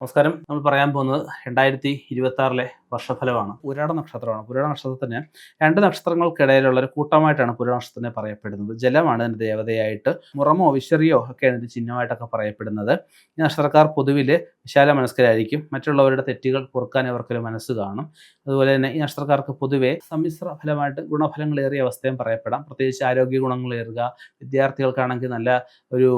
നമസ്കാരം. നമ്മൾ പറയാൻ പോകുന്നത് രണ്ടായിരത്തി ഇരുപത്തി ആറിലെ വർഷഫലമാണ്. പുരാട നക്ഷത്രമാണ്. പുരാട നക്ഷത്രത്തിന് രണ്ട് നക്ഷത്രങ്ങൾക്കിടയിലുള്ള ഒരു കൂട്ടമായിട്ടാണ് പുരാട നക്ഷത്രത്തിനെ പറയപ്പെടുന്നത്. ജലമാണ് ഇതിന്റെ ദേവതയായിട്ട് മുറമോ വിശറിയോ ഒക്കെയാണ് ഇത് ചിഹ്നമായിട്ടൊക്കെ പറയപ്പെടുന്നത്. ഈ നക്ഷത്രക്കാർ പൊതുവിൽ വിശാല മനസ്കരായിരിക്കും. മറ്റുള്ളവരുടെ തെറ്റുകൾ പൊറുക്കാൻ ഇവർക്കൊരു മനസ്സ് കാണും. അതുപോലെ തന്നെ ഈ നക്ഷത്രക്കാർക്ക് പൊതുവെ സമ്മിശ്ര ഫലമായിട്ട് ഗുണഫലങ്ങൾ ഗുണഫലങ്ങളേറിയ അവസ്ഥയും പറയപ്പെടാം. പ്രത്യേകിച്ച് ആരോഗ്യ ഗുണങ്ങളേറുക വിദ്യാർത്ഥികൾക്കാണെങ്കിൽ നല്ല ഒരു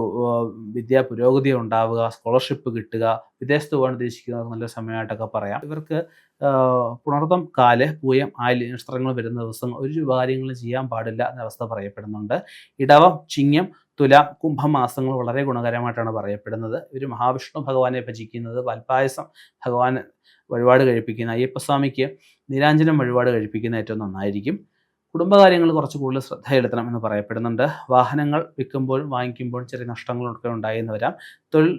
വിദ്യാ പുരോഗതി ഉണ്ടാവുക സ്കോളർഷിപ്പ് കിട്ടുക വിദേശത്ത് പോകാൻ ഉദ്ദേശിക്കുന്നത് നല്ല സമയമായിട്ടൊക്കെ പറയാം. ഇവർക്ക് പുണർത്തം പുണർതം കാൽ പൂയം ആൽ നക്ഷത്രങ്ങൾ വരുന്ന ദിവസം ഒരു കാര്യങ്ങളും ചെയ്യാൻ പാടില്ല എന്ന അവസ്ഥ പറയപ്പെടുന്നുണ്ട്. ഇടവം ചിങ്ങം തുല കുംഭമാസങ്ങൾ വളരെ ഗുണകരമായിട്ടാണ് പറയപ്പെടുന്നത്. ഇവർ മഹാവിഷ്ണു ഭഗവാനെ ഭജിക്കുന്നത് പൽപ്പായസം ഭഗവാൻ വഴിപാട് കഴിപ്പിക്കുന്ന അയ്യപ്പസ്വാമിക്ക് നീരാഞ്ജനം വഴിപാട് കഴിപ്പിക്കുന്ന ഏറ്റവും നന്നായിരിക്കും. കുടുംബകാര്യങ്ങൾ കുറച്ച് കൂടുതൽ ശ്രദ്ധ ചെലുത്തണം എന്ന് പറയപ്പെടുന്നുണ്ട്. വാഹനങ്ങൾ വിൽക്കുമ്പോഴും വാങ്ങിക്കുമ്പോഴും ചെറിയ നഷ്ടങ്ങളൊക്കെ ഉണ്ടായെന്ന് വരാം. തൊഴിൽ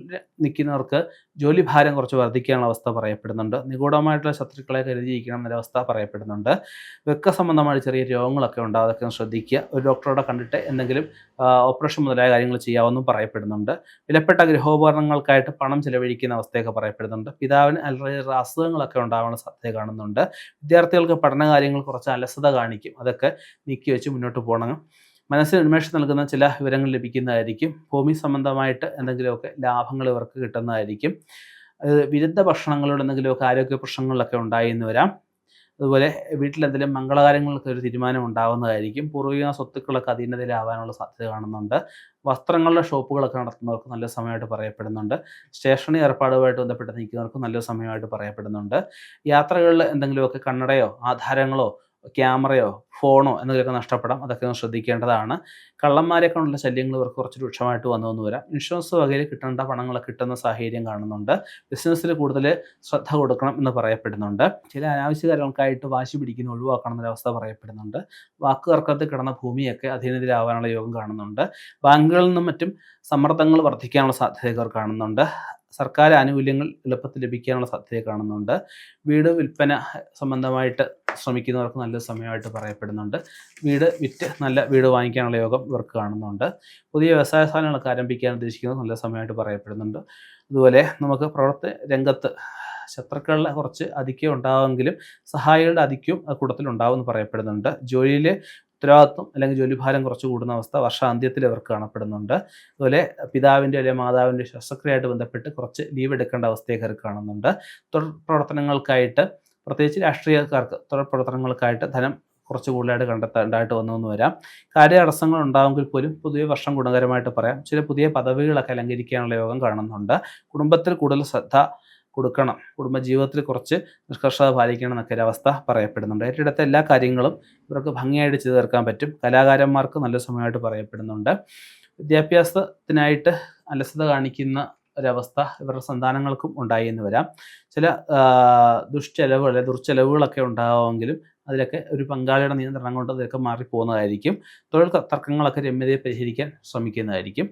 നിൽക്കുന്നവർക്ക് ജോലി ഭാരം കുറച്ച് വർദ്ധിക്കാനുള്ള അവസ്ഥ പറയപ്പെടുന്നുണ്ട്. നിഗൂഢമായിട്ടുള്ള ശത്രുക്കളെ കരുതിയിരിക്കണം എന്നൊരവസ്ഥ പറയപ്പെടുന്നുണ്ട്. വെക്ക സംബന്ധമായ ചെറിയ രോഗങ്ങളൊക്കെ ഉണ്ടാവും അതൊക്കെ ശ്രദ്ധിക്കുക. ഒരു ഡോക്ടറോടെ കണ്ടിട്ട് എന്തെങ്കിലും ഓപ്പറേഷൻ മുതലായ കാര്യങ്ങൾ ചെയ്യാമെന്നും പറയപ്പെടുന്നുണ്ട്. വിലപ്പെട്ട ഗൃഹോപകരണങ്ങൾക്കായിട്ട് പണം ചെലവഴിക്കുന്ന അവസ്ഥയൊക്കെ പറയപ്പെടുന്നുണ്ട്. പിതാവിന് അലറിയ അസുഖങ്ങളൊക്കെ ഉണ്ടാവാനുള്ള സാധ്യത കാണുന്നുണ്ട്. വിദ്യാർത്ഥികൾക്ക് പഠന കാര്യങ്ങൾ കുറച്ച് അലസത കാണിക്കും. അതൊക്കെ നീക്കി വെച്ച് മുന്നോട്ട് പോകണം. മനസ്സിന് ഉന്മേഷം നൽകുന്ന ചില വിവരങ്ങൾ ലഭിക്കുന്നതായിരിക്കും. ഭൂമി സംബന്ധമായിട്ട് എന്തെങ്കിലുമൊക്കെ ലാഭങ്ങൾ ഇവർക്ക് കിട്ടുന്നതായിരിക്കും. വിരുദ്ധ ഭക്ഷണങ്ങളോട് എന്തെങ്കിലുമൊക്കെ ആരോഗ്യ പ്രശ്നങ്ങളിലൊക്കെ ഉണ്ടായി എന്ന് വരാം. അതുപോലെ വീട്ടിലെന്തെങ്കിലും മംഗളകാര്യങ്ങൾക്ക് ഒരു തീരുമാനം ഉണ്ടാകുന്നതായിരിക്കും പൂർവിക സ്വത്തുക്കളൊക്കെ അധീനതയിലാവാനുള്ള സാധ്യത കാണുന്നുണ്ട്. വസ്ത്രങ്ങളുടെ ഷോപ്പുകളൊക്കെ നടത്തുന്നവർക്ക് നല്ല സമയമായിട്ട് പറയപ്പെടുന്നുണ്ട്. സ്റ്റേഷനറി ഏർപ്പാടുമായിട്ട് ബന്ധപ്പെട്ട് നിൽക്കുന്നവർക്ക് നല്ല സമയമായിട്ട് പറയപ്പെടുന്നുണ്ട്. യാത്രകളിൽ എന്തെങ്കിലുമൊക്കെ കണ്ണടയോ ആധാരങ്ങളോ ക്യാമറയോ ഫോണോ എന്നതിലൊക്കെ നഷ്ടപ്പെടാം. അതൊക്കെ ഒന്ന് ശ്രദ്ധിക്കേണ്ടതാണ്. കള്ളന്മാരെ കൊണ്ടുള്ള ശല്യങ്ങൾ ഇവർക്ക് കുറച്ച് രൂക്ഷമായിട്ട് വന്നു എന്ന് വരാം. ഇൻഷുറൻസ് വകയിൽ കിട്ടേണ്ട പണങ്ങളൊക്കെ കിട്ടുന്ന സാഹചര്യം കാണുന്നുണ്ട്. ബിസിനസ്സിൽ കൂടുതൽ ശ്രദ്ധ കൊടുക്കണം എന്ന് പറയപ്പെടുന്നുണ്ട്. ചില അനാവശ്യ കാര്യങ്ങൾക്കായിട്ട് വാശി പിടിക്കുന്ന ഒഴിവാക്കണം എന്നൊരവസ്ഥ പറയപ്പെടുന്നുണ്ട്. വാക്ക് തർക്കത്തിൽ കിടന്ന ഭൂമിയൊക്കെ അധീനതയിലാവാനുള്ള യോഗം കാണുന്നുണ്ട്. ബാങ്കുകളിൽ നിന്നും മറ്റും സമ്മർദ്ദങ്ങൾ വർദ്ധിക്കാനുള്ള സാധ്യത കാണുന്നുണ്ട്. സർക്കാർ ആനുകൂല്യങ്ങൾ എളുപ്പത്തിൽ ലഭിക്കാനുള്ള സാധ്യത കാണുന്നുണ്ട്. വീട് വിൽപ്പന സംബന്ധമായിട്ട് ശ്രമിക്കുന്നവർക്ക് നല്ല സമയമായിട്ട് പറയപ്പെടുന്നുണ്ട്. വീട് വിറ്റ് നല്ല വീട് വാങ്ങിക്കാനുള്ള യോഗം ഇവർക്ക് കാണുന്നുണ്ട്. പുതിയ വ്യവസായ സ്ഥാനങ്ങളൊക്കെ ആരംഭിക്കാൻ ഉദ്ദേശിക്കുന്നത് നല്ല സമയമായിട്ട് പറയപ്പെടുന്നുണ്ട്. അതുപോലെ നമുക്ക് പ്രവർത്തി രംഗത്ത് ശത്രുക്കളുടെ കുറച്ച് അധികം ഉണ്ടാവുമെങ്കിലും സഹായികളുടെ അധിക്യവും ആ കൂട്ടത്തിൽ ഉണ്ടാവുമെന്ന് പറയപ്പെടുന്നുണ്ട്. ജോലിയിൽ ഉത്തരവാദിത്വം അല്ലെങ്കിൽ ജോലിഭാരം കുറച്ച് കൂടുന്ന അവസ്ഥ വർഷാന്ത്യത്തിൽ ഇവർക്ക് കാണപ്പെടുന്നുണ്ട്. അതുപോലെ പിതാവിന്റെ അല്ലെങ്കിൽ മാതാവിന്റെ ശസ്ത്രക്രിയയായിട്ട് ബന്ധപ്പെട്ട് കുറച്ച് ലീവ് എടുക്കേണ്ട അവസ്ഥയൊക്കെ ഇവർക്ക് കാണുന്നുണ്ട്. തുടർ പ്രവർത്തനങ്ങൾക്കായിട്ട് പ്രത്യേകിച്ച് രാഷ്ട്രീയക്കാർക്ക് തുടർ പ്രവർത്തനങ്ങൾക്കായിട്ട് ധനം കുറച്ച് കൂടുതലായിട്ട് കണ്ടെത്താണ്ടായിട്ട് വന്നു എന്ന് വരാം. കാര്യ തടസ്സങ്ങൾ ഉണ്ടാവുമെങ്കിൽ പോലും പുതിയ വർഷം ഗുണകരമായിട്ട് പറയാം. ചില പുതിയ പദവികളൊക്കെ അലങ്കരിക്കാനുള്ള യോഗം കാണുന്നുണ്ട്. കുടുംബത്തിൽ കൂടുതൽ ശ്രദ്ധ കൊടുക്കണം. കുടുംബജീവിതത്തിൽ കുറച്ച് നിഷ്കർഷത പാലിക്കണം എന്നൊക്കെ ഒരു അവസ്ഥ പറയപ്പെടുന്നുണ്ട്. ഏറ്റെടുത്ത എല്ലാ കാര്യങ്ങളും ഇവർക്ക് ഭംഗിയായിട്ട് ചെയ്തു തീർക്കാൻ പറ്റും. കലാകാരന്മാർക്ക് നല്ല സമയമായിട്ട് പറയപ്പെടുന്നുണ്ട്. വിദ്യാഭ്യാസത്തിനായിട്ട് അലസത കാണിക്കുന്ന ഒരവസ്ഥ ഇവരുടെ സന്താനങ്ങൾക്കും ഉണ്ടായി എന്ന് വരാം. ചില ദുഷ്ചെലവുകൾ അല്ലെങ്കിൽ ദുർച്ചെലവുകളൊക്കെ ഉണ്ടാവുമെങ്കിലും അതിലൊക്കെ ഒരു പങ്കാളിയുടെ നിയന്ത്രണം കൊണ്ട് അതൊക്കെ മാറിപ്പോകുന്നതായിരിക്കും. തൊഴിൽ തർക്കങ്ങളൊക്കെ രമ്യതയെ പരിഹരിക്കാൻ ശ്രമിക്കുന്നതായിരിക്കും.